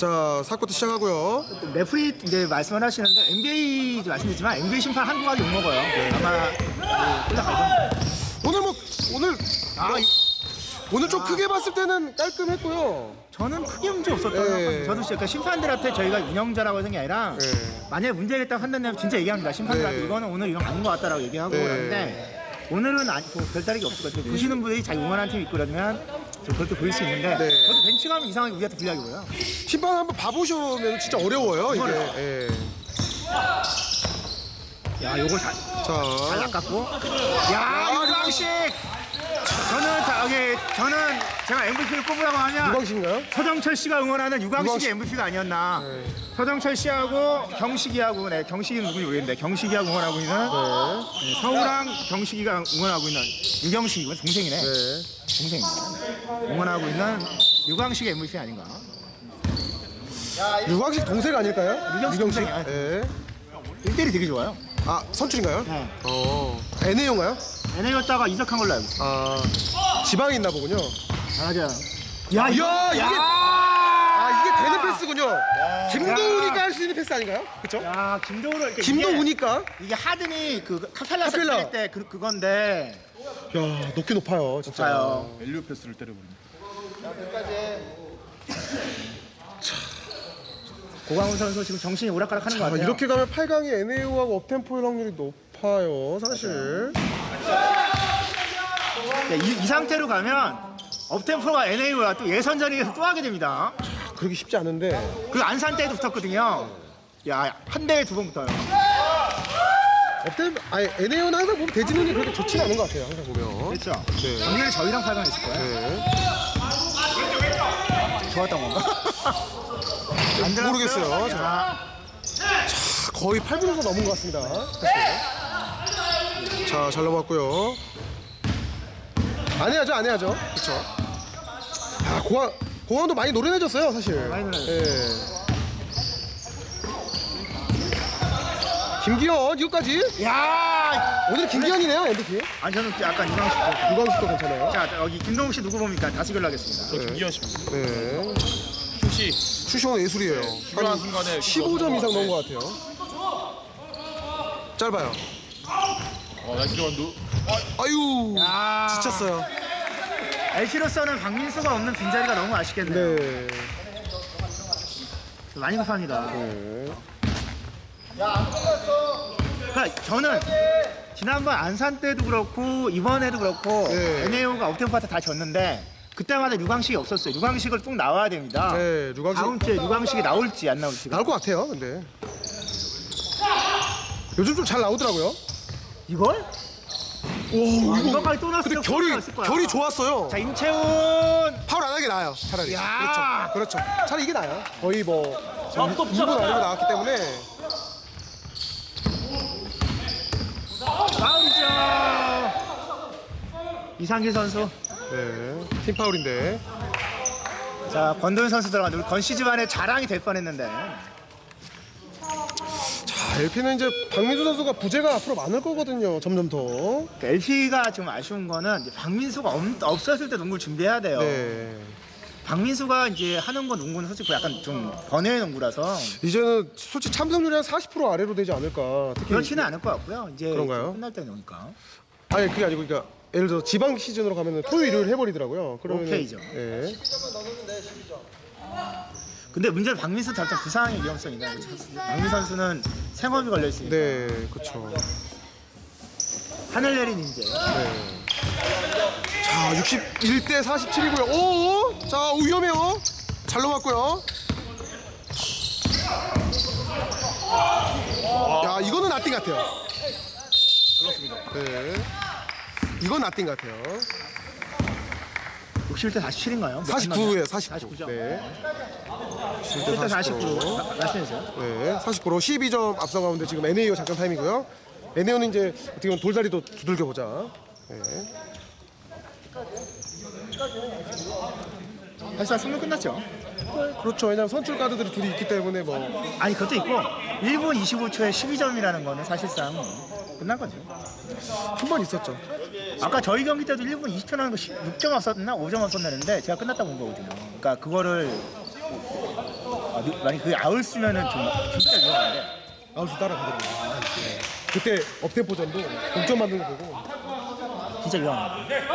자, 4쿼터 시작하고요. 레프리 이제 말씀을 하시는데 NBA 말씀드리지만 NBA 심판 한국가 욕 먹어요. 아마 뭐 올라갈 겁니다. 오늘 뭐 오늘 아, 이- 오늘 좀 크게 봤을 때는 깔끔했고요. 저는 크게 문제 없었다고 예. 생각합니다. 저도 그러니까 심판들한테 저희가 운영자라고 하는 게 아니라 예. 만약에 문제가 있다고 판단되면 진짜 얘기합니다. 심판들한테 예. 이거는 오늘 이건 아닌 것 같다라고 얘기하고 예. 그러는데 오늘은 아니, 뭐 별다르게 없을 것 같아요. 보시는 분들이 자기 응원하는 팀이 있고 그러면 좀 그렇게 보일 수 있는데 네. 저도 벤치 가면 이상하게 우리한테 불리하게 보여요. 심판 한번 봐보시면 진짜 어려워요 이게. 어려워요. 예. 야, 요거 잘, 잘 자, 낚았고. 야, 유광식! 저는 저기 저는 제가 MVP를 뽑으라고 하면 유광식인가요? 서정철 씨가 응원하는 유광식이 유광식. MVP가 아니었나. 네. 서정철 씨하고 경식이하고 네, 경식이 누군지 모르겠는데 경식이하고 응원하고 있는 네. 네, 서우랑 경식이가 응원하고 있는 유경식이고 동생이네. 네. 동생입니다. 응원하고 있는 유광식 MVP 아닌가? 유광식 동생 아닐까요? 유광식 동생이야. 예. 1대1이 되게 좋아요. 아 선출인가요? 네. 어. NA용가요? NA였다가 이적한 걸로 알고 있어요. 아 지방에 있나 보군요. 잘하죠. 야, 이야, 이게- 아 이게 되는 패스군요. 김도우니까 할 수 있는 패스 아닌가요? 그렇죠? 야, 김도우를 이렇게 김도우니까. 이게, 이게 하든이 그 카펠라 카펠라. 할때 그, 그건데 야 높게 높아요 진짜. 자요. 엘리오 패스를 때려버리네. 고강훈 선수 지금 정신이 오락가락하는 것 아, 같아요. 이렇게 가면 8강이 NAU하고 업템포일 확률이 높아요 사실. 네, 이, 이 상태로 가면 업템포가 NA와 또 예선전에서 또 하게 됩니다. 그러기 쉽지 않은데. 그 안산 때도 붙었거든요. 야, 한 대에 두 번 붙어요. 업템 아니 NAU는 항상 보면 대진 운이 그렇게 좋지는 않은 것 같아요 항상 보면. 그렇죠. 네. 작년에 저희랑 8강 했을 거예요. 네. 좋았던 건가? 안 들어갔어요? 모르겠어요. 자, 거의 8분에서 넘은 것 같습니다. 자, 잘 넘어갔고요. 안 해야죠, 안 해야죠. 그렇죠. 아, 공항, 공항도 많이 노련해졌어요, 사실. 많이 노련해졌어요. 예. 김기현, 이거까지? 야! 오늘 김기현이네요, MVP. 아니 저는 약간 이상식 유광식도 괜찮아요. 자, 여기 김동욱 씨 누구 봅니까? 다시 연락하겠습니다. 네. 김기현 씨입니다. 네. 슛이 슈쇼는 예술이에요. 필요한 순간에 15점 이상 넣은 것 같아요. 짧아요. 어, 나이스 리반드. 아유, 야. 지쳤어요. LC로서는 박민수가 없는 빈자리가 너무 아쉽겠네요. 네. 많이 급합니다. 네. 그러니까 저는 지난번 안산 때도 그렇고 이번에도 그렇고 네. NAO가 업템포한테 다 졌는데 그때마다 유광식이 없었어요. 유광식을 꼭 나와야 됩니다. 네, 유광식- 다음 주에 유광식이 나올지 안 나올지. 나올 것 같아요, 근데. 요즘 좀 잘 나오더라고요. 이걸? 오, 아, 이거까지 또 근데 났으면 결이 났을 거야. 결이 좋았어요. 자 임채훈 파울 안 하게 나아요, 차라리. 야. 그렇죠, 그렇죠. 차라리 이게 나아요. 거의 뭐 2분 아래로 나왔기 때문에 파울이죠. 이상길 선수. 네, 팀 파울인데. 자 권도현 선수 들어갔는데 우리 건시 집안의 자랑이 될 뻔했는데 자, LP는 이제 박민수 선수가 부재가 앞으로 많을 거거든요. 점점 더. LP가 좀 아쉬운 거는 이제 박민수가 없, 없었을 때 농구를 준비해야 돼요. 네. 박민수가 이제 하는 건 농구는 솔직히 약간 좀 번외 농구라서 이제는 솔직히 참석률이 한 40% 아래로 되지 않을까. 특히 그렇지는 않을 것 같고요. 이제 그런가요? 끝날 때 노니까. 아니 그게 아니고 그러니까 예를 들어 지방 시즌으로 가면은 토요일 일요일 해버리더라고요. 그러면 오케이죠. 예. 근데 문제는 박민수 자체 부상의 위험성이 있는 거죠. 박민수 선수는 생업이 걸려 있으니까 네, 그렇죠. 하늘 내린 인재. 네. 자, 61대 47이고요. 오, 자, 오, 위험해요. 잘 넘어갔고요. 야, 이거는 나띵 같아요. 네. 이건 나띵 같아요. 61대 47인가요? 49예요, 49. 49죠. 네. 61대 49. 마- 말씀해주세요. 네, 49% 12점 앞서 가운데 지금 NAO 작전 타임이고요. NAO는 이제 어떻게 보면 돌다리도 두들겨 보자. 네. 사실상 승부 끝났죠. 그렇죠. 왜냐면 선출 가드들이 둘이 있기 때문에 뭐 아니 그것도 있고 1분 25초에 12점이라는 거는 사실상 끝난 거죠. 한 번 있었죠. 아까 저희 경기 때도 1분 20초 나는 거 6점 앞섰나 5점 앞섰나는데 제가 끝났다 본 거거든요. 그러니까 그거를 아, 아, 느- 만약 그 아울 쓰면은 좀 진짜 위험한데. 아웃수 따라가거든요. 아, 네. 그때 업템포전도 동점 만든 거 보고 진짜 위험합니다.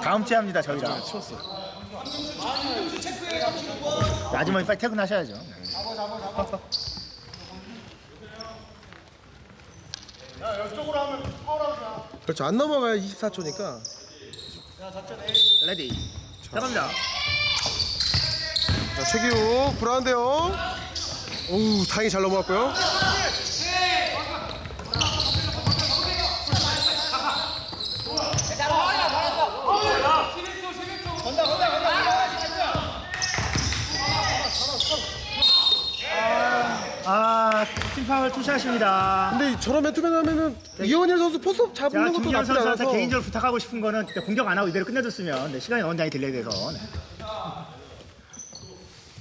다음 주에 합니다 저희랑. 치웠어. 아주머니 빨리 퇴근하셔야죠. 그렇죠. 안 넘어가야 24초니까 레디. 들어갑니다. 자, 최기욱 불안한데요. 오우 다행히 잘 넘어갔고요. 아, 팀파울 투샷입니다. 근데 저런 맨투맨 하면은 이원일 선수 포스업 제가 잡는 것도 김기현 나쁘지 않아서 선수한테 개인적으로 부탁하고 싶은 거는 그때 공격 안 하고 이대로 끝내줬으면 네, 시간이 원장이 딜레이 돼서 네.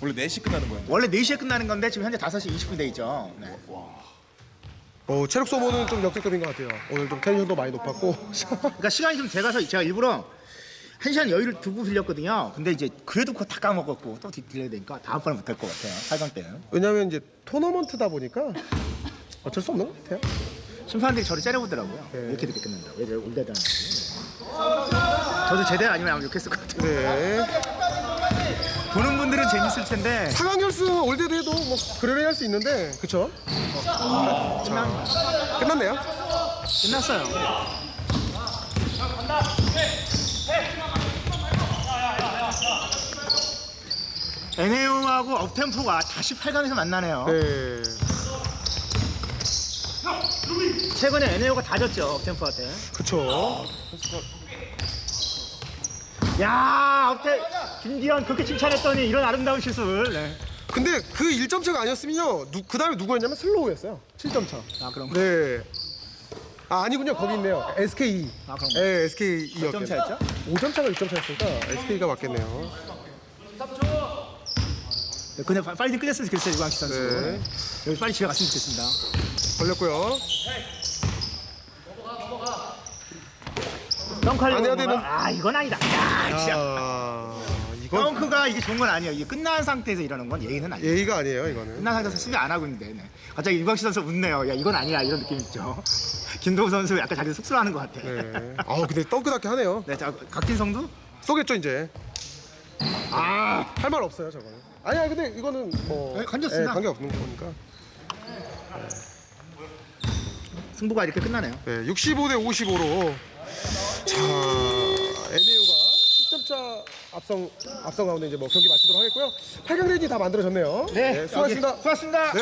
원래 4시 끝나는 거야. 원래 4시에 끝나는 건데 지금 현재 5시 20분 돼 있죠. 네. 어, 체력 소모는 좀 역대급인 것 같아요. 오늘 좀 텐션도 많이 높았고 그러니까 시간이 좀 돼가서 제가 일부러 한 시간 여유를 두고 빌렸거든요. 근데 이제 그래도 그거 다 까먹었고 또 딜레이 되니까 다음번에 못할 것 같아요. 8강 때는. 왜냐면 이제 토너먼트다 보니까 어쩔 수 없는 것 같아요. 심판들이 저를 째려보더라고요. 네. 이렇게 늦게 끝낸다고. 왜 저를 올대다 저도 제대 아니면 아마 욕했을 것 같아요. 네. 보는 분들은 재밌을 텐데 상황 결승 올드도 해도 뭐 그러려 할수 있는데 그쵸? 자, 끝났네요. 끝났어요. NAO하고 업템포가 다시 8강에서 만나네요. 네. 최근에 NAO가 다 졌죠, 업템포한테. 그쵸. 야, 업템 김기현 그렇게 칭찬했더니 이런 아름다운 슛을. 네. 근데 그 1점 차가 아니었으면요. 누, 그 다음에 누구였냐면 슬로우였어요. 7점 차. 아, 그럼 네. 아, 아니군요. 거기 있네요. SK. 아, 그럼 네, SK 몇점 차였죠? 5점 차가 6점 차였으니까 SK가 맞겠네요. 네, 파- 빨리 좀 끝냈으면 좋겠어요, 유광식 선수. 네. 네. 여기 빨리 집에 갔으면 좋겠습니다. 걸렸고요. 덩크하려고 안 해야? 되는- 아, 이건 아니다. 야, 진짜. 아, 이건 덩크가 이게 좋은 건 아니에요. 이게 끝난 상태에서 이러는 건 예의는 아니에요. 예의가 아니에요, 이거는. 끝난 상태에서 수비 안 하고 있는데 네. 갑자기 유광식 선수 웃네요. 야 이건 아니야 이런 느낌 있죠. 김도우 선수 약간 자기 쑥스러워하는 것 같아. 네. 네. 아, 근데 덩크답게 하네요. 자 각진성도 쏘겠죠, 이제. 아, 할 말 없어요, 저거는. 아니야, 근데 이거는 뭐 네, 관계없습니다. 네, 관계 없는 거니까. 승부가 이렇게 끝나네요. 네, 65대 55로 자, NAU가 10점 차 앞선 앞선 가운데 이제 뭐 경기 마치도록 하겠고요. 8강 레인이 다 만들어졌네요. 네, 수고하셨습니다. 여기, 수고하셨습니다. 네.